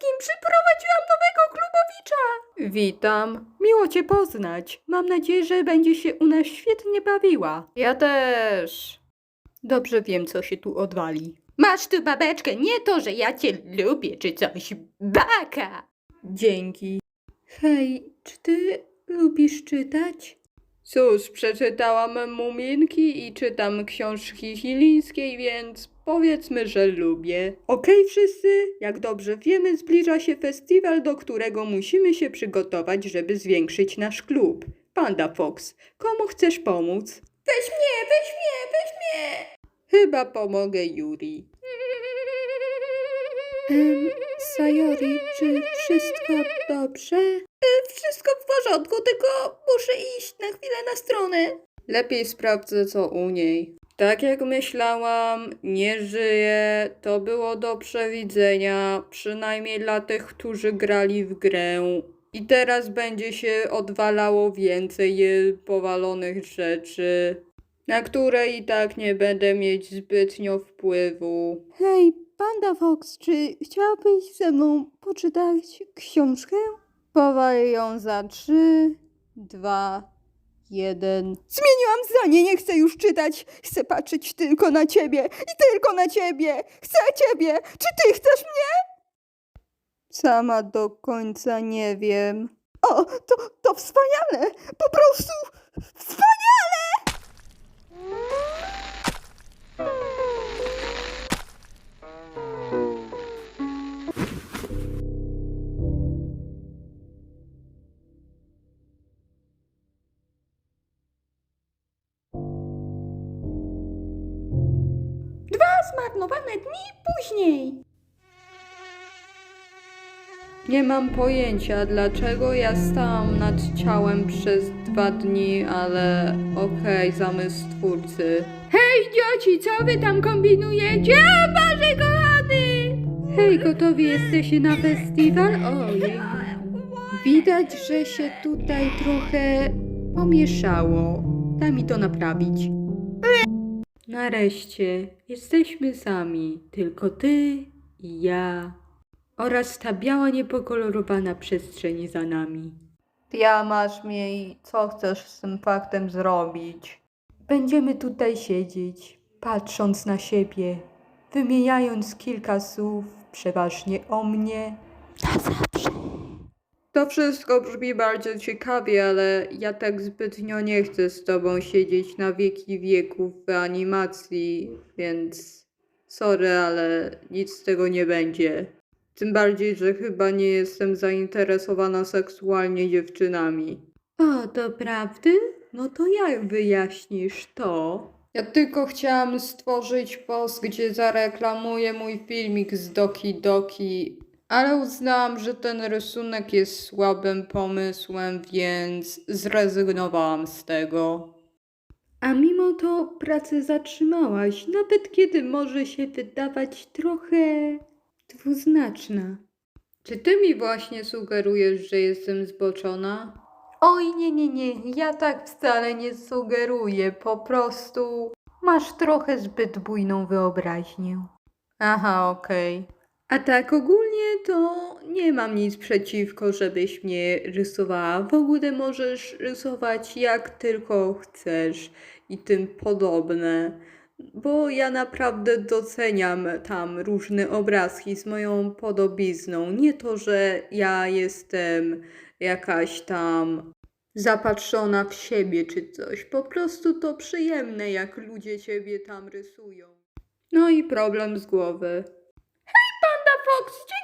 wszystkim! Przyprowadziłam nowego klubowicza! Witam. Miło cię poznać. Mam nadzieję, że będzie się u nas świetnie bawiła. Ja też. Dobrze wiem, co się tu odwali. Masz tu babeczkę, nie to, że ja cię lubię czy coś. Baka! Dzięki. Hej, czy ty lubisz czytać? Cóż, przeczytałam Muminki i czytam książki Chilińskiej, więc powiedzmy, że lubię. Okej wszyscy? Jak dobrze wiemy, zbliża się festiwal, do którego musimy się przygotować, żeby zwiększyć nasz klub. Panda Fox, komu chcesz pomóc? Weź mnie, weź mnie, weź mnie! Chyba pomogę Yuri. Um, Sayori, czy wszystko dobrze? Wszystko w porządku, na chwilę na stronę. Lepiej sprawdzę, co u niej. Tak jak myślałam, nie żyje. To było do przewidzenia, przynajmniej dla tych, którzy grali w grę. I teraz będzie się odwalało więcej jej powalonych rzeczy, na które i tak nie będę mieć zbytnio wpływu. Hej, Panda Fox, czy chciałbyś ze mną poczytać książkę? Powalę ją za trzy, dwa, jeden. Zmieniłam zdanie, nie chcę już czytać. Chcę patrzeć tylko na ciebie i tylko na ciebie. Chcę ciebie. Czy ty chcesz mnie? Sama do końca nie wiem. O, to, to wspaniale. Po prostu wspaniale. Zmarnowane dni później. Nie mam pojęcia, dlaczego ja stałam nad ciałem przez dwa dni, ale okej, zamysł twórcy. Hej, dzioci, co wy tam kombinujecie? O Boże kochany! Hej, gotowi jesteście na festiwal? Ojej. Widać, że się tutaj trochę pomieszało. Daj mi to naprawić. Nareszcie, jesteśmy sami, tylko ty i ja oraz ta biała, niepokolorowana przestrzeń za nami. Ja masz mi, co chcesz z tym faktem zrobić? Będziemy tutaj siedzieć, patrząc na siebie, wymieniając kilka słów, przeważnie o mnie. To wszystko brzmi bardzo ciekawie, ale ja tak zbytnio nie chcę z tobą siedzieć na wieki wieków w animacji, więc sorry, ale nic z tego nie będzie. Tym bardziej, że chyba nie jestem zainteresowana seksualnie dziewczynami. O, to prawdy? No to jak wyjaśnisz to? Ja tylko chciałam stworzyć post, gdzie zareklamuję mój filmik z Doki Doki, ale uznałam, że ten rysunek jest słabym pomysłem, więc zrezygnowałam z tego. A mimo to pracę zatrzymałaś, nawet kiedy może się wydawać trochę dwuznaczna. Czy ty mi właśnie sugerujesz, że jestem zboczona? Oj, nie, nie, nie, ja tak wcale nie sugeruję, po prostu masz trochę zbyt bujną wyobraźnię. Aha, okej. A tak ogólnie to nie mam nic przeciwko, żebyś mnie rysowała. W ogóle możesz rysować jak tylko chcesz i tym podobne. Bo ja naprawdę doceniam tam różne obrazki z moją podobizną. Nie to, że ja jestem jakaś tam zapatrzona w siebie czy coś. Po prostu to przyjemne, jak ludzie ciebie tam rysują. No i problem z głowy. Panda Fox, gdzie